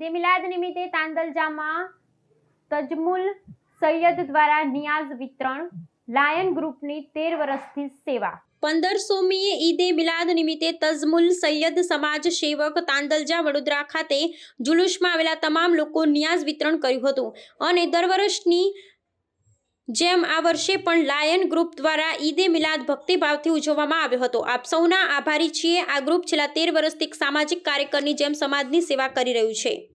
નિમિત્તે તાંદલજામાં તજમુલ સૈયદ દ્વારા નિયાઝ વિતરણ, લાયન ગ્રુપની તેર વર્ષથી સેવા. પંદરસોમીએ ઈદે મિલાદ નિમિત્તે તજમુલ સૈયદ સમાજ સેવક તાંદલજા વડોદરા ખાતે જુલુસમાં આવેલા તમામ લોકો નિયાઝ વિતરણ કર્યું હતું અને દર વર્ષની જેમ આ વર્ષે પણ લાયન ગ્રુપ દ્વારા ઈદે મિલાદ ભક્તિભાવથી ઉજવવામાં આવ્યો હતો. આપ સૌના આભારી છીએ. આ ગ્રુપ છેલ્લા તેર વર્ષથી સામાજિક કાર્યકરની જેમ સમાજની સેવા કરી રહ્યું છે.